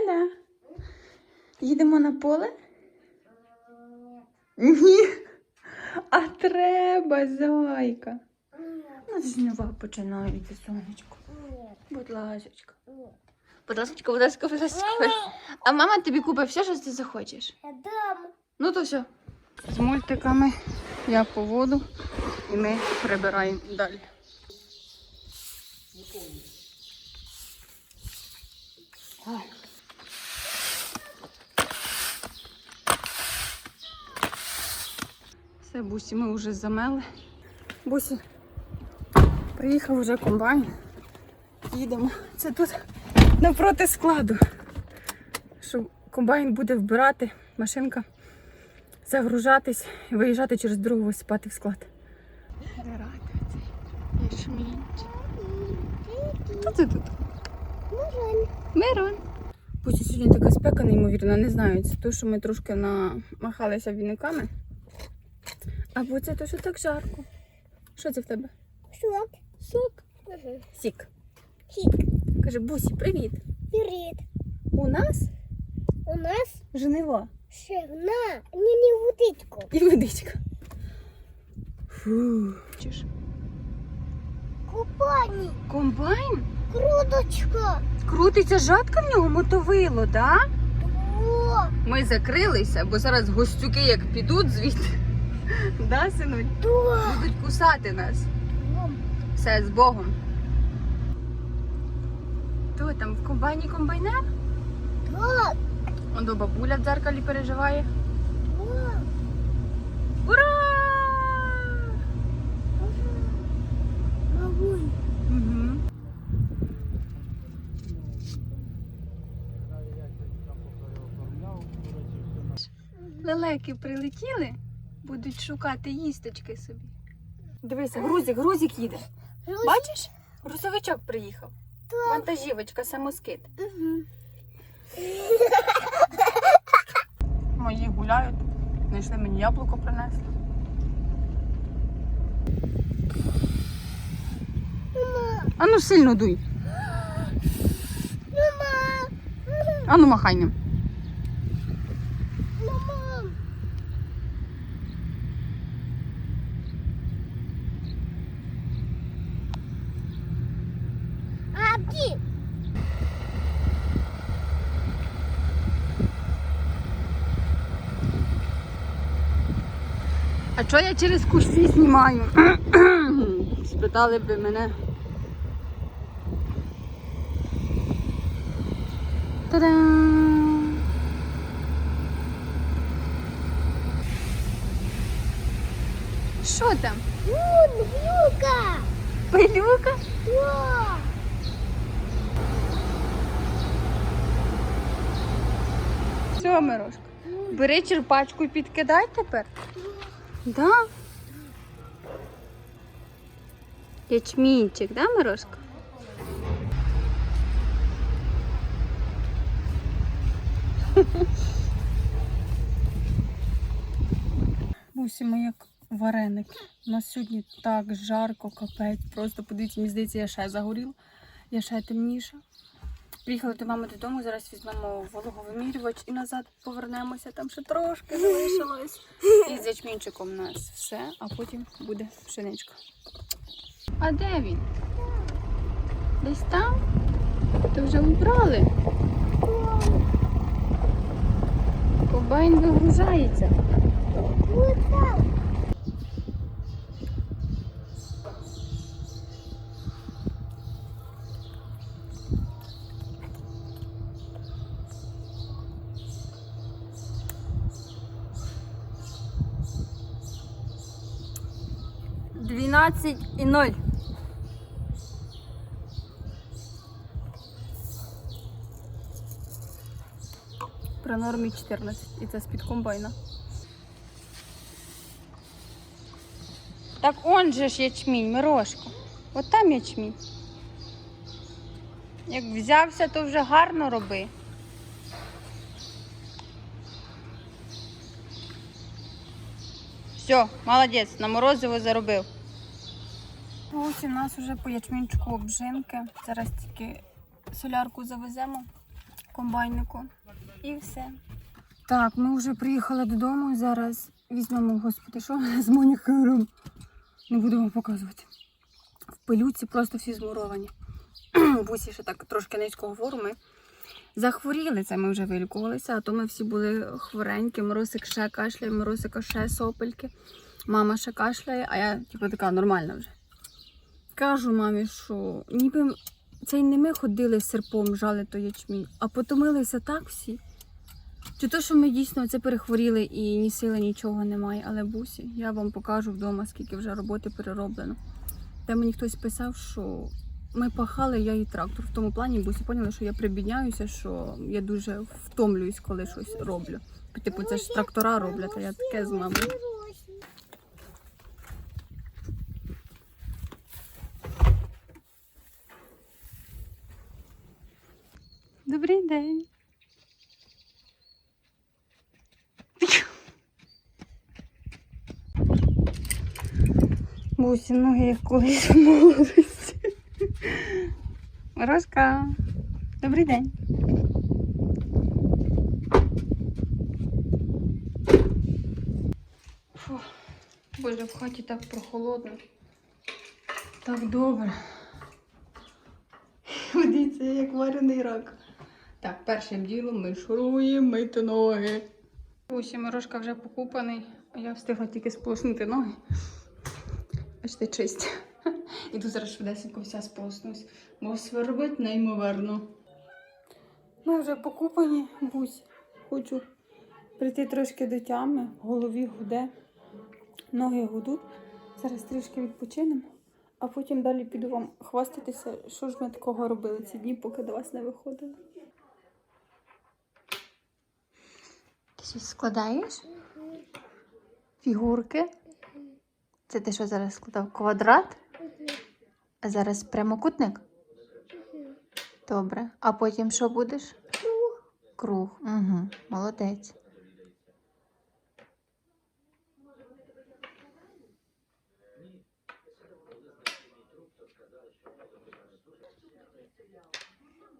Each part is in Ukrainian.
Ля-ля. Їдемо на поле? Ні. А треба, зайка. Ну, жнива починається, сонечко. Будь ласочка. Будь ласочка, будь ласка, будь ласка. А мама тобі купить все, що ти захочеш. Ну то все. З мультиками я по воду і ми прибираємо далі. Ой. Все, бусі, ми вже замели. Бусі, приїхав вже комбайн. Їдемо. Це тут навпроти складу. Що комбайн буде вбирати, машинка загружатись і виїжджати через дорогу висипати в склад. Хто це тут? Мирон. Мирон. Пусть сьогодні така спека неймовірна, не знаю. Це то, що ми трошки намахалися віниками. Або це то, що так жарко. Що це в тебе? Сок. Сок. Угу. Сік. Хік. Каже, Бусі, привіт. Привіт. У нас У нас жнива ще на не, не водичку. і водичка. Фу. Чуєш? Купальник. Комбайн? Круточка. Крутиться жатка в нього мотовило, да? Ми закрилися, бо зараз гостюки як підуть звідти. Да, синуль? Будуть кусати нас. Все з Богом. Хто там в комбайні комбайнер? да. Он до бабуля в дзеркалі переживає. Да. Ура! Угу. Лелеки прилетіли, будуть шукати їсточки собі. Дивися, грузик, грузик їде. Рус- Бачиш? Грузовичок приїхав. Вантажівочка, самоскид. Мгм. Мої гуляють. Знайшли мені яблуко принесли. Мама. А ну сильно дуй. Мама. А ну махай ним. Мама. Апки. Чого я через кущі знімаю? Спитали би мене. Та-дам! Що там? Вон, вьюка. Пилюка? О. Все, Мирошка. Бери черпачку і підкидай тепер. Да? Ячмінчик, да, Мирошка? Ми як вареники. У нас сьогодні так жарко, капець. Просто подивіться, мені здається, я ще загоріла. Я ще темніша. Приїхали до мами додому, зараз візьмемо вологовимірювач і назад повернемося, там ще трошки залишилось. Ячмінчиком у нас все, а потім буде пшеничка. А де він? Десь там? То вже убрали. Комбайн вигружається. Вот так. Дванадцять і ноль. При нормі 14. І це з-під комбайна. Так он же ж ячмінь, Мирошко. От там ячмінь. Як взявся, то вже гарно роби. Все, молодець, на морозиво заробив. Ось у нас вже по ячмінчику обжинки. Зараз тільки солярку завеземо. комбайнику. І все. Так, ми вже приїхали додому. Зараз візьмемо, господи, що з Монікою робимо? Не вам показувати. В пилюці просто всі змуровані. Бусі ще так трошки низько говорю. Ми захворіли, це ми вже вилікувалися, а то ми всі були хворенькі. Моросик ще кашляє, Моросика ще сопельки. Мама ще кашляє, а я типу така нормальна вже. Кажу мамі, що ніби це й не ми ходили з серпом, жали той ячмінь, а потомилися так всі. Чи то, що ми дійсно це перехворіли і ні сили, нічого немає, але бусі, я вам покажу вдома, скільки вже роботи перероблено. Де мені хтось писав, що ми пахали, я і трактор. В тому плані бусі поняли, що я прибідняюся, що я дуже втомлююсь, коли щось роблю. Типу, це ж трактора роблять, а я таке з мамою. Добрий день. Бусі, ноги як колись в молодості. Морозка, добрий день. Фу, Боже, в хаті так прохолодно. Так добре. Дивіться, я як варений рак. Так, першим ділом ми шуруємо мити ноги. Ось морожка вже покупаний, а я встигла тільки сполоснути ноги. Бачите, чисті. Іду зараз швидесенько вся сполоснусь, бо свербить неймовірно. Ми вже покупані, бусь. Хочу прийти трошки до тями, голові гуде, ноги гудуть. Зараз трішки відпочинемо, а потім далі піду вам хвастатися, що ж ми такого робили ці дні, поки до вас не виходили. Щось складаєш? Фігурки? Це ти що зараз складав? Квадрат? А зараз прямокутник? Добре. А потім що будеш? Круг. Угу. Молодець.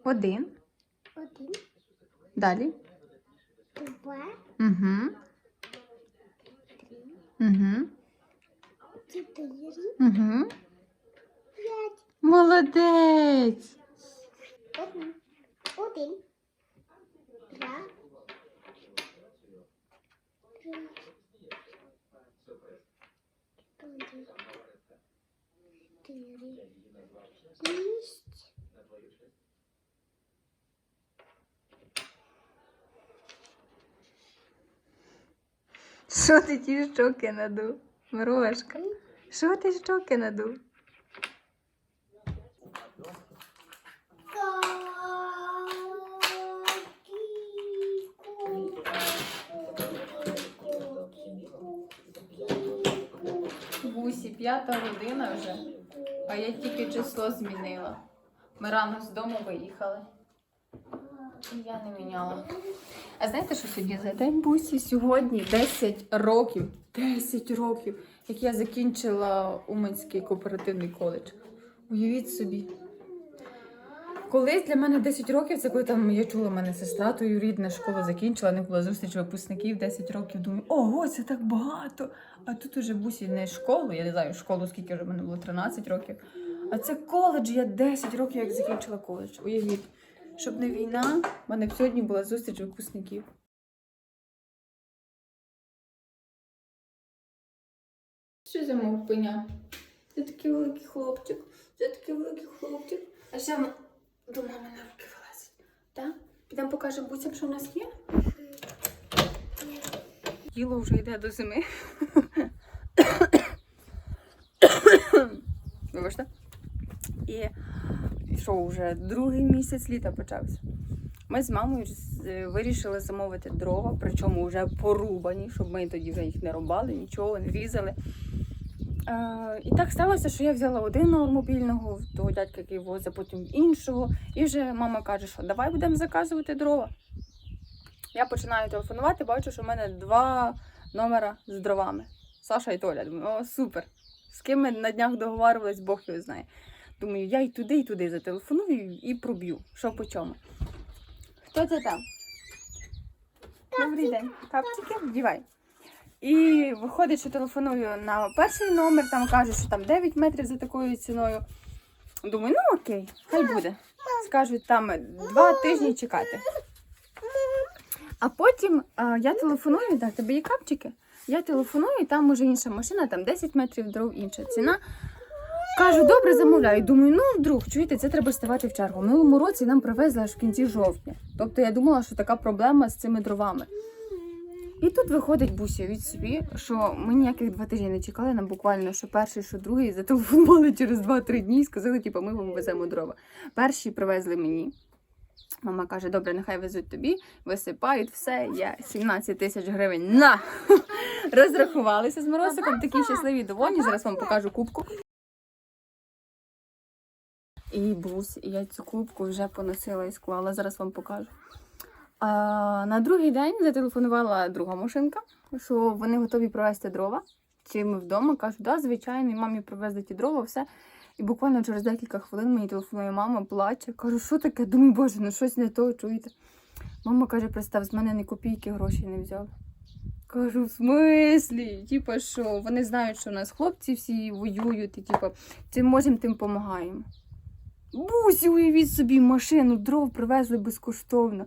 Один. Один, Далі. Два, Угу. Угу. чотири, Угу. п'ять. Молодець. Один, один, два, три, чотири, чотири, шість, Що ти ті щоки надув? Мирошка. Що ти щоки надув? Бусі, п'ята година вже, а я тільки число змінила. Ми рано з дому виїхали. Я не міняла. А знаєте, що сьогодні за день бусі? Сьогодні 10 років. 10 років, як я закінчила Уманський кооперативний коледж. Уявіть собі. Колись для мене 10 років, це коли там я чула, мене сестра тою рідна школу закінчила, не була зустріч випускників 10 років. Думаю, ого, це так багато. А тут уже бусі не школу, я не знаю, школу, скільки вже в мене було 13 років. А це коледж, я 10 років як закінчила коледж. Уявіть, щоб не війна, в мене б сьогодні була зустріч випускників. Що за мовпеня? Це такий великий хлопчик, це такий великий хлопчик. А ще до мами на руки вилазить. Так? Підемо покажемо буцям, що у нас є. Діло вже йде до зими. Вибачте. І що вже другий місяць літа почався. Ми з мамою вирішили замовити дрова, причому вже порубані, щоб ми тоді вже їх не рубали, нічого не різали. Е, і так сталося, що я взяла одного мобільного, того дядька, який возить, потім іншого. І вже мама каже, що давай будемо заказувати дрова. Я починаю телефонувати, бачу, що в мене два номера з дровами. Саша і Толя. Думаю, о, супер. З ким ми на днях договарювались, Бог його знає. Думаю, я і туди, і туди зателефоную і проб'ю, що по чому. Хто це там? Добрий день. Капчики, вдівай. І виходить, що телефоную на перший номер, там кажуть, що там 9 метрів за такою ціною. Думаю, ну окей, хай буде. Скажуть, там два тижні чекати. А потім а, я телефоную, так, тебе є капчики. Я телефоную, і там уже інша машина, там 10 метрів дров, інша ціна. Кажу, добре, замовляю. Думаю, ну вдруг, чуєте, це треба ставати в чергу. В минулому році нам привезли аж в кінці жовтня. Тобто я думала, що така проблема з цими дровами. І тут виходить Буся від собі, що ми ніяких два тижні не чекали, нам буквально що перший, що другий зателефонували через 2-3 дні і сказали, типу, ми вам веземо дрова. Перші привезли мені. Мама каже, добре, нехай везуть тобі, висипають все. Я 17 тисяч гривень на розрахувалися з Моросиком. Такі щасливі довольні. Зараз вам покажу кубку. І бус, і я цю кубку вже поносила і склала. Зараз вам покажу. А, на другий день зателефонувала друга машинка, що вони готові привезти дрова. Чи ми вдома? Кажу, да, звичайно, і мамі привезли ті дрова, все. І буквально через декілька хвилин мені телефонує мама, плаче. Кажу, що таке? Думаю, боже, ну щось не то, чуєте. Мама каже, представ, з мене ні копійки грошей не взяли. Кажу, в смислі? Типа, що вони знають, що у нас хлопці всі воюють, і типа, цим можемо, тим допомагаємо. Бусі, уявіть собі, машину дров привезли безкоштовно.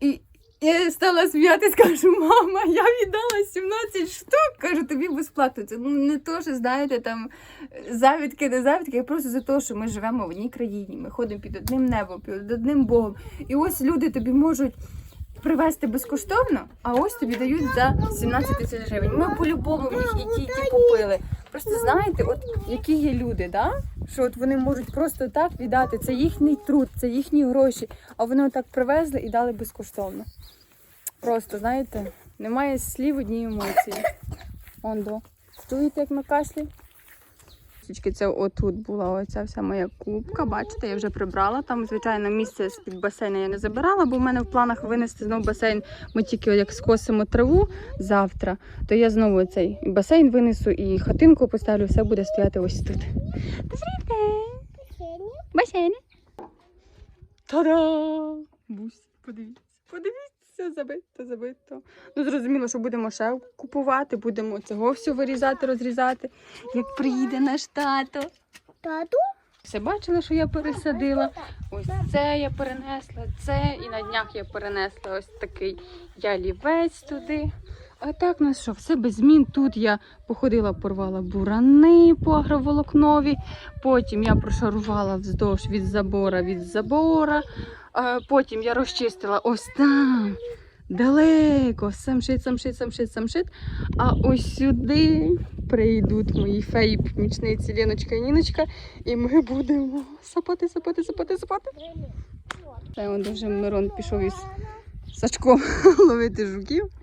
І я стала сміятись, кажу, мама, я віддала 17 штук. Кажу, тобі безплатно. Це ну не то, що знаєте, там завідки, не завідки, а просто за те, що ми живемо в одній країні. Ми ходимо під одним небом, під одним Богом. І ось люди тобі можуть привезти безкоштовно, а ось тобі дають за 17 тисяч гривень. Ми по-любому них і ті, і ті купили. Просто знаєте, от які є люди, да? що от вони можуть просто так віддати. Це їхній труд, це їхні гроші, а вони отак привезли і дали безкоштовно. Просто, знаєте, немає слів одній емоції. Ондо. Чуєте, як ми кашлі? Тільки це отут була оця вся моя кубка. Бачите, я вже прибрала. Там, звичайно, місце з-під басейну я не забирала, бо в мене в планах винести знову басейн. Ми тільки як скосимо траву завтра, то я знову цей басейн винесу і хатинку поставлю, все буде стояти ось тут. Басейн. Та-да! Бусь, подивіться, подивіться, забито, забито. Ну, зрозуміло, що будемо ще купувати, будемо цього все вирізати, розрізати. Як приїде наш тато. Тату? Все бачили, що я пересадила. Ось це я перенесла, це і на днях я перенесла ось такий ялівець туди. А так нас що, все без змін. Тут я походила, порвала бурани по агроволокнові. Потім я прошарувала вздовж від забора від забора. Потім я розчистила ось там. Далеко, самшит, самшит, самшит, самшит. А ось сюди прийдуть мої феї помічниці Леночка і Ніночка, і ми будемо сапати, сапати, сапати, сапати. Та он вже Мирон пішов із Сачком ловити жуків.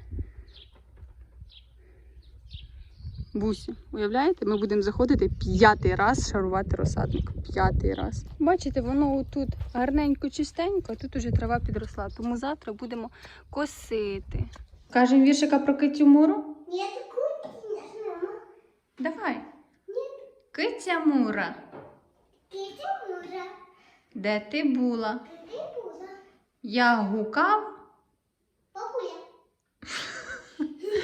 Бусі, уявляєте, ми будемо заходити п'ятий раз шарувати розсадник. П'ятий раз. Бачите, воно тут гарненько, чистенько, а тут уже трава підросла. Тому завтра будемо косити. Кажемо віршика про китю муру? Кухня, мама. Давай. Киця мура, Китя мужа. де ти була? Кити була. Я гукав. Бабуля.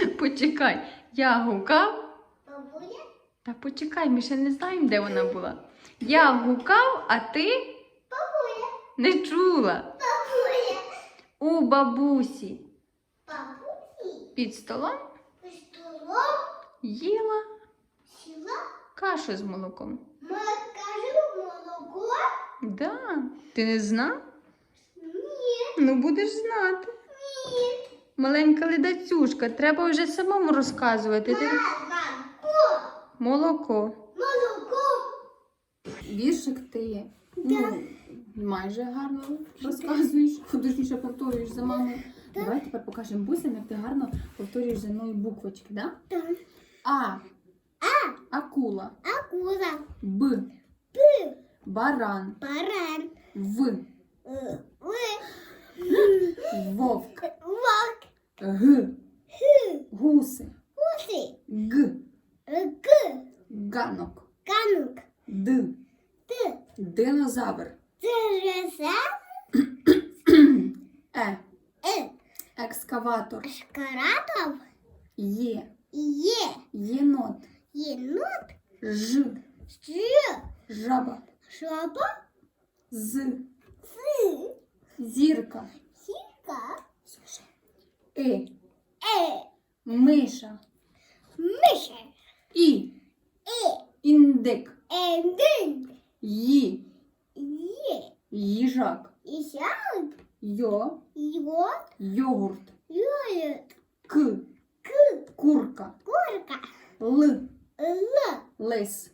Почекай, я гукав. Та почекай, ми ще не знаємо, де вона була. Я гукав, а ти Бабуля. не чула. Бабуля. У бабусі Бабусі. під столом Під Столом їла сіла. кашу з молоком. Ми кажемо молоко. Да. Ти не знав? Ні. Ну будеш знати. Ні. Маленька ледацюшка, треба вже самому розказувати. Ти... Молоко. Молоко. Віршик ти ну, майже гарно розказуєш, точніше повторюєш за мамою. Давай тепер покажемо бусям, як ти гарно повторюєш за мною буквочки, да? Так. А. Акула. Акула. Б. П. Баран. Баран. В. Е, Ви. Вовк. Вок. Г. Хи. Гуси. Гуси. Г. Г. Ганок. Канук. Д. Т. Динозавр. Тереза. Е. Е. Екскаватор. Шкаратов. Є. Є. Єнот. Єнот. Ж. Ж. Жаба. Шаба. З. Си. Зірка. Сіка. И. Е. Миша. Миша. І. Індик. Ї. Їжак. Йо. Йо. Йогурт. К. К. Курка. Курка. Л. Лис.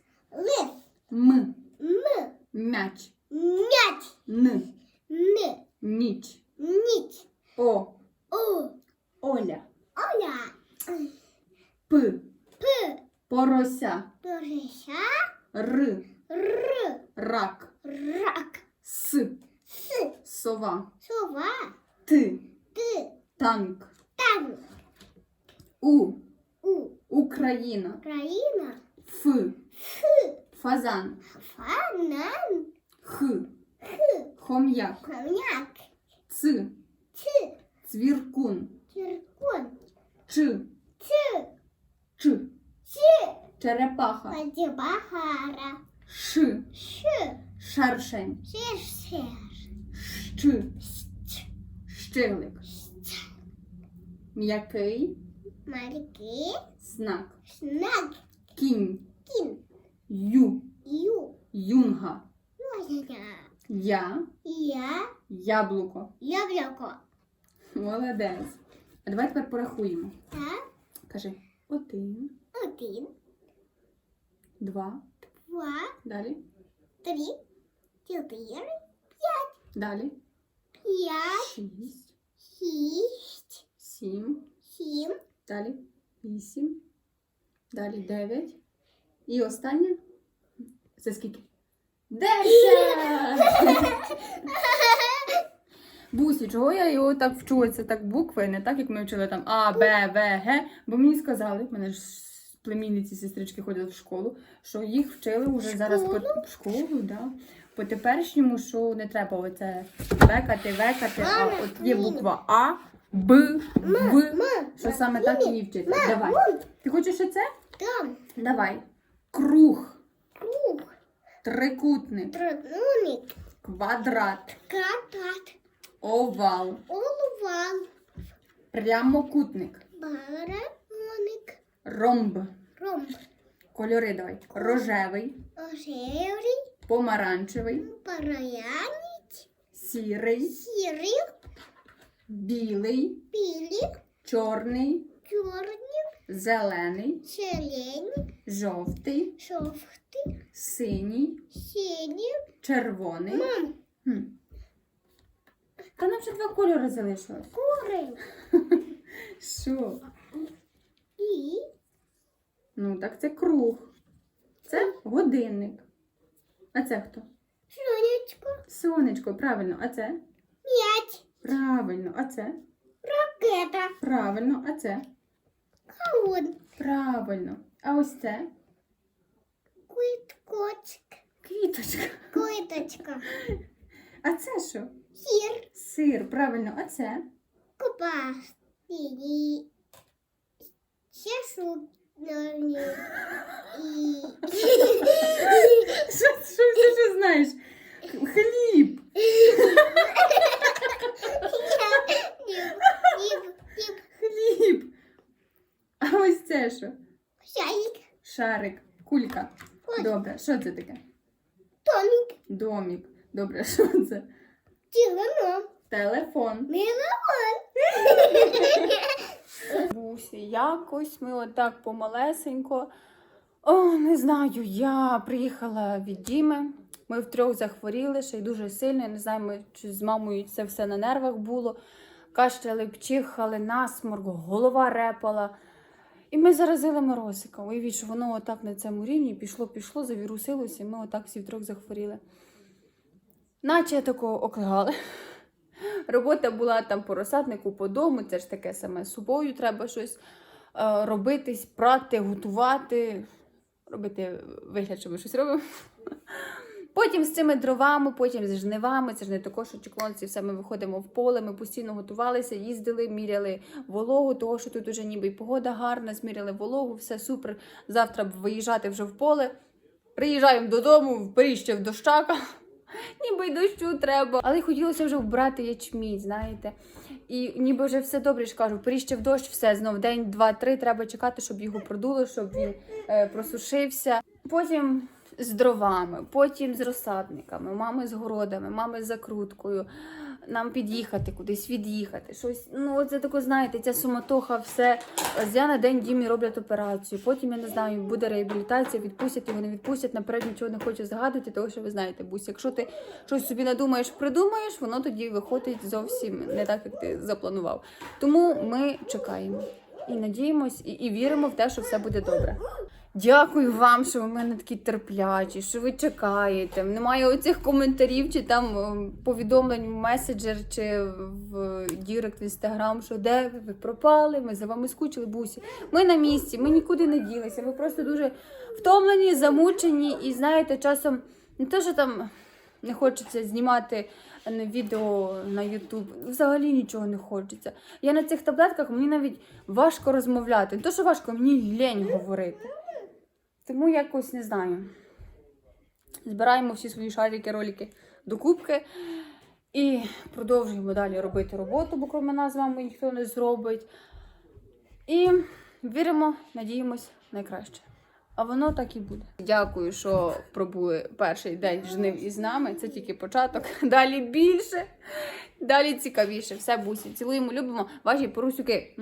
Циркон. Ч. Ц. Ч. Ч. Черепаха. Бахара. Ш. Ш. Шершень. Шеш. Щ. Щелик. М'який. Марки. Знак. Снак. Кінь. Кін. Ю. Ю. Юнга. Моя. Я. Я. Яблуко. Яблоко. Молодець. А давай тепер порахуємо. Так. Кажи. Один, Один. два. Два. Далі. Три. Чотири. Далі. П'ять. Шість. Шість. Сім. Сім. Далі. Вісім. Далі дев'ять. І останнє. Це скільки? Десять! Бусі, чого я його так вчу? Це так букви, не так, як ми вчили там А, Б, В, Г. Бо мені сказали, в мене ж племінниці, сестрички ходять в школу, що їх вчили вже зараз по школу, да. По теперішньому, що не треба оце векати, векати, а от є буква А, Б, В. Що саме так її вчити? Давай. Ти хочеш оце? Там. Давай. Круг, Круг. трикутник, Трикутник. квадрат, Квадрат. Овал, Овал. прямокутник, Барабоник. ромб. Ромб. Кольори давай. Рожевий, Ожеврий. помаранчевий, Параянець. сірий, Сірий. білий, Білий. чорний, Чорний. зелений, Зелений. жовтий, Жовтий. синій, Синій. червоний. Мам. Хм. Та нам ще два кольори залишилось. Курень. Що? І. Ну, так це круг. Це годинник. А це хто? Сонечко. Сонечко, правильно. А це? М'яч. Правильно. А це? Ракета. Правильно. А це? Каун. Правильно. А ось це? Квіткочк. Квіточка. Квіточка. А це що? Сір. Сир. Правильно. А це? Купа. І. Що, що, що, що знаєш? Хліб. Хліб. А ось це що? Шарик. Шарик. Кулька. Добре. Що це таке? Томік. Домік. Добре, що це? Телефон. Міломон. Бусі, якось ми отак помалесенько. О, не знаю, я приїхала від Діми. Ми втрьох захворіли, ще й дуже сильно. Я не знаю, ми чи з мамою це все на нервах було. Кашляли, пчихали, насморк, голова репала. І ми заразили Моросика. Уявіть, що воно отак на цьому рівні пішло, пішло, завірусилося, і ми отак всі втрьох захворіли. Наче такого оклигали. Робота була там по розсаднику, по дому, це ж таке саме з собою треба щось е, робити, прати, готувати, робити вигляд, що ми щось робимо. Потім з цими дровами, потім з жнивами. Це ж не також, що чеклонці все ми виходимо в поле. Ми постійно готувалися, їздили, міряли вологу, того що тут уже ніби погода гарна, зміряли вологу, все супер. Завтра виїжджати вже в поле. Приїжджаємо додому, в Паріжче в дощака. Ніби й дощу треба. Але хотілося вже вбрати ячмінь, знаєте. І ніби вже все добре ж кажу, Паріжче в дощ, все знов день, два, три. Треба чекати, щоб його продуло, щоб він е, просушився. Потім з дровами, потім з розсадниками, мами з городами, мами з закруткою. Нам під'їхати кудись, від'їхати. Щось, ну це таке, знаєте, ця суматоха, все. З дня на день Дімі роблять операцію. Потім я не знаю, буде реабілітація, відпустять його, не відпустять. Наперед нічого не хочу згадувати, тому що ви знаєте, Бусь, якщо ти щось собі надумаєш, придумаєш, воно тоді виходить зовсім не так, як ти запланував. Тому ми чекаємо і надіємось, і, і віримо в те, що все буде добре. Дякую вам, що ви в мене такі терплячі, що ви чекаєте. Немає оцих коментарів чи там е, повідомлень в меседжер чи в Дірект в інстаграм, що де ви, пропали, ми за вами скучили, бусі. Ми на місці, ми нікуди не ділися. Ми просто дуже втомлені, замучені, і знаєте, часом не те, що там не хочеться знімати е, відео на Ютуб. Взагалі нічого не хочеться. Я на цих таблетках мені навіть важко розмовляти. Не то, що важко, мені лень говорити. Тому якось не знаю. Збираємо всі свої шарики, ролики до кубки і продовжуємо далі робити роботу, бо крім нас з вами ніхто не зробить. І віримо, надіємось найкраще. А воно так і буде. Дякую, що пробули перший день жнив із нами. Це тільки початок. Далі більше, далі цікавіше. Все бусі. Цілуємо, любимо. Ваші порусюки.